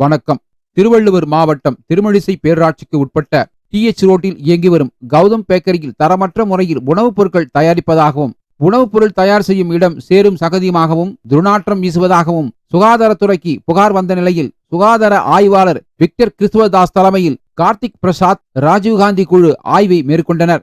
வணக்கம். திருவள்ளுவர் மாவட்டம் திருமழிசை பேராட்சிக்கு உட்பட்ட டிஎச் ரோட்டில் இயங்கி வரும் கௌதம் பேக்கரியில் தரமற்ற முறையில் உணவுப் பொருட்கள் தயாரிப்பதாகவும் உணவுப் பொருள் தயார் செய்யும் இடம் சேரும் சகதியுமாகவும் துர்நாற்றம் வீசுவதாகவும் சுகாதாரத்துறைக்கு புகார் வந்த நிலையில் சுகாதார ஆய்வாளர் விக்டர் கிறிஸ்துவதாஸ் தலைமையில் கார்த்திக் பிரசாத் ராஜீவ்காந்தி குழு ஆய்வை மேற்கொண்டனர்.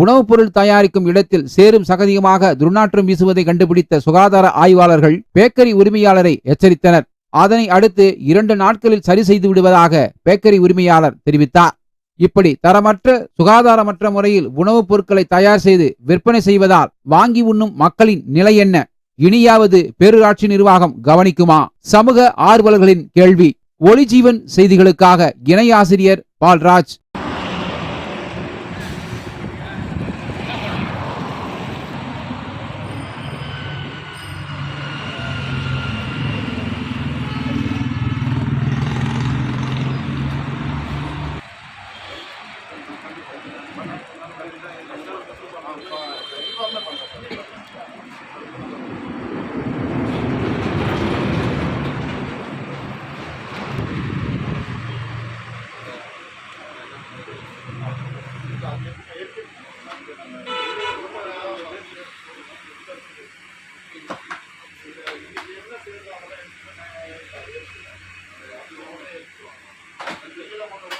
உணவுப் பொருள் தயாரிக்கும் இடத்தில் சேரும் சகதியுமாக துர்நாற்றம் வீசுவதை கண்டுபிடித்த சுகாதார ஆய்வாளர்கள் பேக்கரி உரிமையாளரை எச்சரித்தனர். அதனை அடுத்து இரண்டு நாட்களில் சரி செய்து விடுவதாக பேக்கரி உரிமையாளர் தெரிவித்தார். இப்படி தரமற்ற சுகாதாரமற்ற முறையில் உணவுப் பொருட்களை தயார் செய்து விற்பனை செய்வதால் வாங்கி உண்ணும் மக்களின் நிலை என்ன? இனியாவது பேரூராட்சி நிர்வாகம் கவனிக்குமா? சமூக ஆர்வலர்களின் கேள்வி. ஒளிஜீவன் செய்திகளுக்காக இணை ஆசிரியர் பால்ராஜ்.